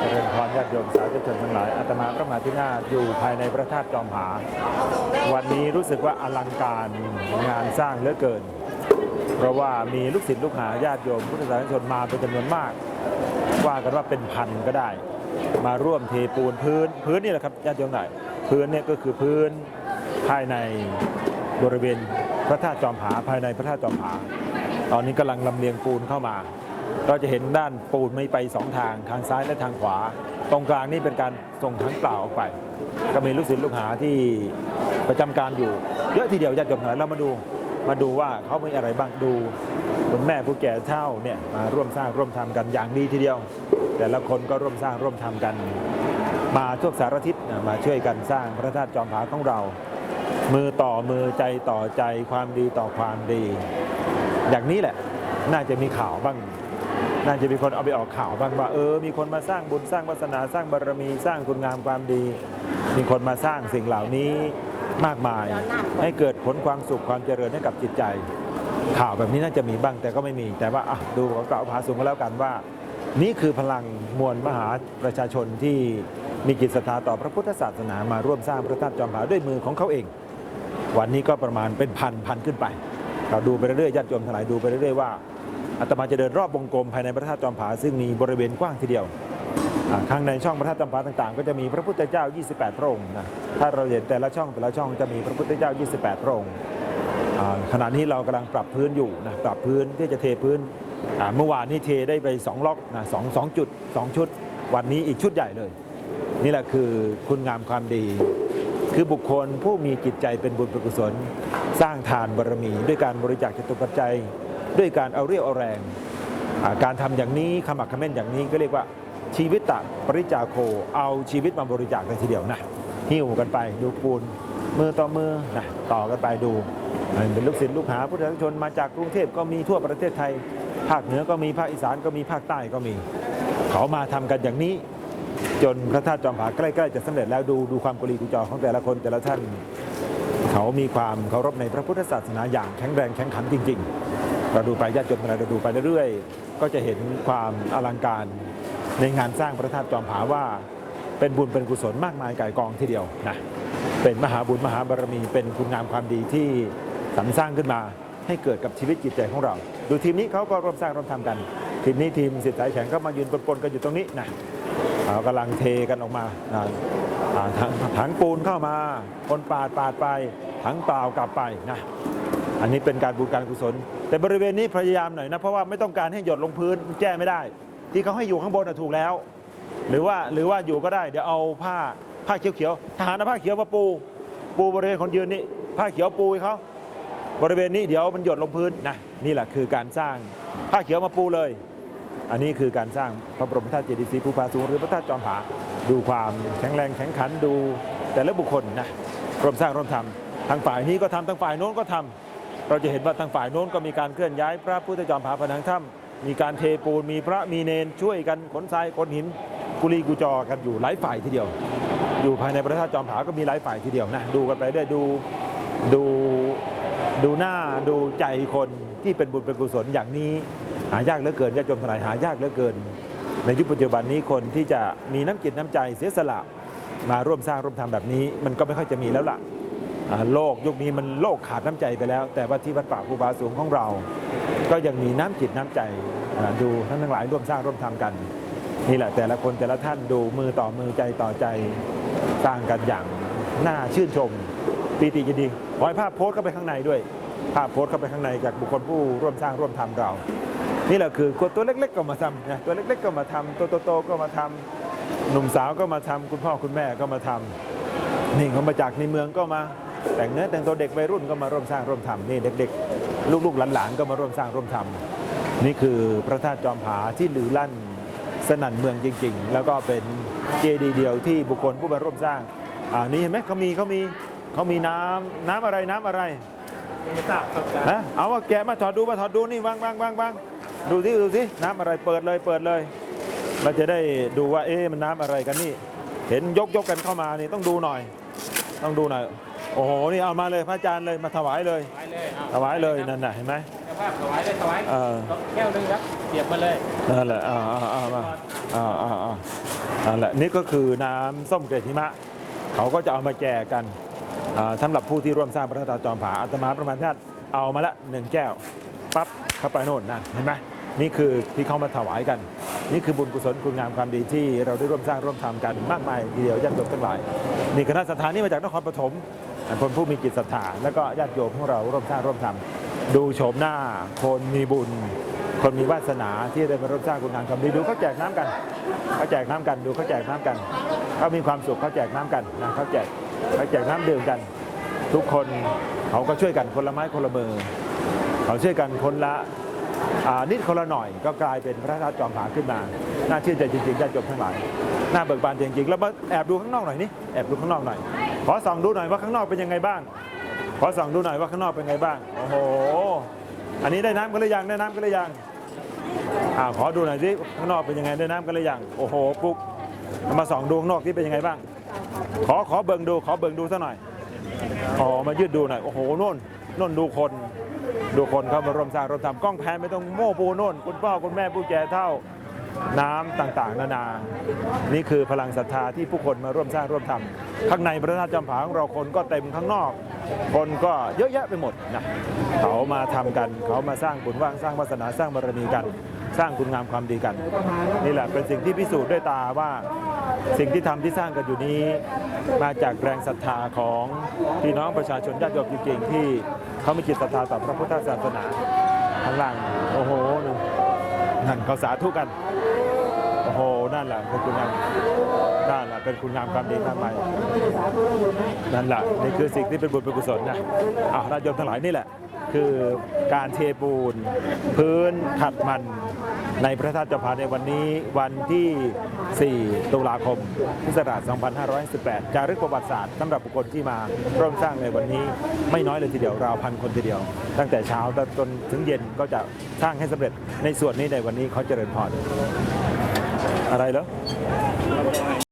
เจริญพรญาติโยมสาธุชนทั้งหลายอาตมาพระมหาธินาอยู่ภายในพระธาตุจอมผา วันนี้รู้สึกว่าอลังการงานสร้างเหลือเกิน เพราะว่ามีลูกศิษย์ลูกหาญาติโยมพุทธศาสนิกชนมาเป็นจำนวนมาก ว่ากันว่าเป็นพันก็ได้ มาร่วมเทปูนพื้นพื้นนี่แหละครับญาติโยมหน่อยพื้นเนี่ยก็คือพื้นภายในบริเวณพระธาตุจอมผาภายในพระธาตุจอมผา ตอนนี้กำลังลำเลียงปูนเข้ามา เราจะเห็นด้านปูนไม่ไปสองทางทางซ้ายและทางขวา ตรงกลางนี่เป็นการส่งทั้งเปล่าออกไป ก็มีลูกศิษย์ลูกหาที่ประจำการอยู่ เยอะทีเดียวญาติโยมทั้งหลายเรามาดูมาดูว่าเขามีอะไรบ้างดูคุณแม่ผู้แก่เฒ่าเนี่ยมาร่วมสร้างร่วมทำกันอย่างดีทีเดียว แต่ละคนก็ร่วมสร้างร่วมทำกัน มาทั่วสารทิศมาช่วยกันสร้างพระธาตุจอมผาของเรา มือต่อมือใจต่อใจความดีต่อความดี อย่างนี้แหละน่าจะมีข่าวบ้าง น่าจะมีคนเอาไปออกข่าวบ้างว่าเออ มีคนมาสร้างบุญสร้างวาสนาสร้างบารมีสร้างคุณงามความดี มีคนมาสร้างสิ่งเหล่านี้มากมาย ให้เกิดผลความสุขความเจริญให้กับจิตใจ ข่าวแบบนี้น่าจะมีบ้างแต่ก็ไม่มี แต่ว่าอะดูของเก่าผาสูงก็แล้วกันว่า นี่คือพลังมวลมหาประชาชนที่มีจิตศรัทธาต่อพระพุทธศาสนามาร่วมสร้างพระธาตุจอมผาด้วยมือของเขาเอง วันนี้ก็ประมาณเป็นพันพันขึ้นไป เราดูไปเรื่อยๆญาติโยมทั้งหลายดูไปเรื่อยๆว่า อาตมาจะเดินรอบวงกลมภายในพระธาตุจอมผาซึ่งมีบริเวณกว้างทีเดียวข้างในช่องพระธาตุจอมผาต่างๆ ก็จะมีพระพุทธเจ้า 28 พระองค์นะถ้าเราเห็นแต่ละช่องแต่ละช่องจะมีพระพุทธเจ้า 28 พระองค์ขณะนี้เรากำลังปรับพื้นอยู่นะปรับพื้นที่จะเทพื้นเมื่อวานนี้เทได้ไปสองล็อกนะสองสองจุดสองชุด วันนี้อีกชุดใหญ่เลย นี่แหละคือคุณงามความดี คือบุคคลผู้มีจิตใจเป็นบุญเป็นกุศล สร้างทานบารมี ด้วยการบริจาคจตุปัจจัย ด้วยการเอาเรี่ยวเอาแรงการทำอย่างนี้ขมักขม้นอย่างนี้ก็เรียกว่าชีวิตตะปริจาโค เอาชีวิตมาบริจาคเลยทีเดียวนะหิ้วกันไปดูปูนมือต่อมือนะต่อกันไปดู เป็นลูกศิษย์ลูกหาพุทธชนมาจากกรุงเทพก็มีทั่วประเทศไทย ภาคเหนือก็มีภาคอีสานก็มีภาคใต้ก็มี เขามาทำกันอย่างนี้ จนพระธาตุจอมผาใกล้ๆจะสำเร็จแล้วดูดูความกุลีกุจอของแต่ละคนแต่ละท่าน เขามีความเคารพในพระพุทธศาสนาอย่างแข็งแรงแข็งขันจริง ๆ เราดูไปญาติโยมเราดูไปเรื่อยๆ ก็จะเห็นความอลังการในงานสร้างพระธาตุจอมผาว่า เป็นบุญเป็นกุศลมากมายก่ายกองทีเดียวนะเป็นมหาบุญมหาบารมีเป็นคุณงามความดีที่สรรสร้างขึ้นมาให้เกิดกับชีวิตจิตใจของเรา ดูทีมนี้เขาก็ร่วมสร้างร่วมทำกัน ทีมนี้ทีมสิทธิ์สายแข็งก็มายืนปนๆกันอยู่ตรงนี้นะเรากำลังเทกันออกมาถังปูนเข้ามาคนปาดปาดไปถังเปล่ากลับไปนะ อันนี้เป็นการบุญการกุศล แต่บริเวณนี้พยายามหน่อยนะเพราะว่าไม่ต้องการให้หยดลงพื้นแก้ไม่ได้ ที่เขาให้อยู่ข้างบนถูกแล้ว หรือว่าหรือว่าอยู่ก็ได้เดี๋ยวเอาผ้าผ้าเขียวๆทหารเอาผ้าเขียวมาปู ปูบริเวณคนยืนนี่ผ้าเขียวปูให้เขาบริเวณนี้เดี๋ยวมันหยดลงพื้นนะนี่แหละคือการสร้างผ้าเขียวมาปูเลย อันนี้คือการสร้างพระบรมธาตุเจดีย์ศรีภูผาสูงหรือพระธาตุจอมผาดูความแข็งแรงแข็งขันดูแต่ละบุคคลนะร่วมสร้างร่วมทำทางฝ่ายนี้ก็ทำทางฝ่ายโน้นก็ทำ เราจะเห็นว่าทางฝ่ายโน้นก็มีการเคลื่อนย้ายพระพุทธจอมผาผนังถ้ำมีการเทปูนมีพระมีเนนช่วยกันขนทรายขนหินกุลีกุจอกันอยู่หลายฝ่ายทีเดียว อยู่ภายในพระธาตุจอมผาก็มีหลายฝ่ายทีเดียวนะดูกันไปได้ดูดูดูหน้าดูใจคนที่เป็นบุญเป็นกุศลอย่างนี้หายากเหลือเกินญาติโยมทั้งหลายหายากเหลือเกิน ในยุคปัจจุบันนี้คนที่จะมีน้ำจิตน้ำใจเสียสละมาร่วมสร้างร่วมทำแบบนี้ มันก็ไม่ค่อยจะมีแล้วล่ะอ่า โลกยุคนี้มันโลกขาดน้ำใจไปแล้ว แต่ว่าที่วัดป่าภูบาสูงของเรา ก็ยังมีน้ำจิตน้ำใจดูท่านทั้งหลายร่วมสร้างร่วมทำกันนี่แหละแต่ละคนแต่ละท่านดูมือต่อมือใจต่อใจสร้างกันอย่างน่าชื่นชมปีติยินดีขอให้ภาพโพสต์เข้าไปข้างในด้วย ภาพโพสต์เข้าไปข้างในจากบุคคลผู้ร่วมสร้างร่วมทำเรา นี่แหละคือคนตัวเล็ก ๆ ก็มาทำนะตัวเล็ก ๆ ก็มาทำตัวโตๆก็มาทำหนุ่มสาวก็มาทำคุณพ่อคุณแม่ก็มาทำนี่เขามาจากในเมืองก็มา แต่งเนื้อแต่งตัวเด็กวัยรุ่นก็มาร่วมสร้างร่วมทำนี่เด็กๆ ลูกๆหลานๆก็มาร่วมสร้างร่วมทำนี่คือพระธาตุจอมผาที่ลือลั่นสนั่นเมืองจริง ๆ แล้วก็เป็นเจดีย์เดียวที่บุคคลผู้มาร่วมสร้างอ่านี่เห็นไหมเขามีเขามีเขามีน้ำน้ำอะไรน้ำอะไรไม่ทราบครับอาจารย์ฮะเอาว่าแกะมาถอดดูมาถอดดูนี่วางวางวางวางดูสิดูสิน้ำอะไรเปิดเลยเปิดเลยเราจะได้ดูว่าเอ๊ะมันน้ำอะไรกันนี่ เห็นยกยกกันเข้ามานี่ต้องดูหน่อย ต้องดูหน่อย โอ้โห นี่เอามาเลยพระอาจารย์เลยมาถวายเลย ถวายเลยอะถวายเลยนั่นน่ะเห็นไหมเจ้าภาพถวายเลยถวายเออแก้วหนึงครับเสียบมาเลยนั่นแหละอ่าอ่าอ่ามาอ่าอ่าอ่านั่นแหละนี่ก็คือน้ำส้มเกล็ดหิมะ เขาก็จะเอามาแจกกันอ่าสำหรับผู้ที่ร่วมสร้างพระธาตุจอมผาอาตมาประมาณท่านเอามาละหนึ่งแก้วปั๊บเข้าไปโน่นนะเห็นไหมนี่คือที่เขามาถวายกัน นี่คือบุญกุศลคุณงามความดีที่เราได้ร่วมสร้างร่วมทำกันมากมายทีเดียวญาติโยมทั้งหลายนี่คณะสถานนี่มาจากนครปฐม คนผู้มีจิตศรัทธาแล้วก็ญาติโยมของเราร่วมสร้างร่วมทำดูโฉมหน้า คนมีบุญ คนมีวาสนาที่ได้มาร่วมสร้างคุณงามความดีดูเขาแจกน้ำกันเขาแจกน้ำกันดูเขาแจกน้ำกันเขามีความสุขเขาแจกน้ำกันนะเขาแจกเขาแจกน้ำดื่มกัน ทุกคนเขาก็ช่วยกันคนละไม้คนละมือเขาช่วยกันคนละนิดคนละหน่อยก็กลายเป็นพระธาตุจอมผาขึ้นมา น่าเชื่นใจจริงๆญาติโยมทั้งหลาย น่าเบิกบานจริงๆ แล้วมาแอบดูข้างนอกหน่อยนี่ แอบดูข้างนอกหน่อย อส่องดูหน่อยว่าข้างนอกเป็นยังไงบ้าง ขอส่องดูหน่อยว่าข้างนอกเป็นไงบ้าง โอ้โห อันนี้ได้น้ำกันหรือยัง ได้น้ำกันหรือยังอ่าขอดูหน่อยสิข้างนอกเป็นยังไง ได้น้ำกันหรือยัง โอ้โห ปุ๊กเอามาส่องดูข้างนอกที่เป็นยังไงบ้าง ขอขอเบิ่งดู ขอเบิ่งดูสักหน่อย ขอมายืดดูหน่อย โอ้โหน่นน่นดูคน ดูคนเข้ามาร่วมสร้างร่วมทำกล้องแพนไม่ต้องโม่ปูน่น คุณพ่อคุณแม่ผู้แก่เท่าน้ำต่างๆ นานา นี่คือพลังศรัทธาที่ผู้คนมาร่วมสร้างร่วมทำ ข้างในพระธาตุจำผาของเราคนก็เต็มข้างนอก คนก็เยอะแยะไปหมดนะเขามาทำกันเขามาสร้างบุญว่างสร้างวาสนาสร้างบารมีกัน สร้างคุณงามความดีกัน นี่แหละเป็นสิ่งที่พิสูจน์ด้วยตาว่าสิ่งที่ทำที่สร้างกันอยู่นี้ มาจากแรงศรัทธาของพี่น้องประชาชนญาติโยมจริงๆที่เขามีจิตศรัทธาต่อพระพุทธศาสนาข้างล่างโอ้โหนั่นนั่นเขาสาธุกัน อ้โหนั่นแหละเป็นคุณงามนั่นแหละเป็นคุณงามความดีมากมายนั่นแหละนี่คือสิ่งที่เป็นบุญเป็นกุศลนะอ้าวญาติโยมทั้งหลายนี่แหละ คือการเทปูน พื้นขัดมันในพระธาตุเจ้าผาในวันนี้วันที่ 4 ตุลาคม พุทธศักราช 2518 จารึกประวัติศาสตร์สำหรับบุคคลที่มาร่วมสร้างในวันนี้ไม่น้อยเลยทีเดียวราวพันคนทีเดียว ตั้งแต่เช้าจนถึงเย็นก็จะสร้างให้สำเร็จในส่วนนี้ในวันนี้เขาเจริญพร arayla.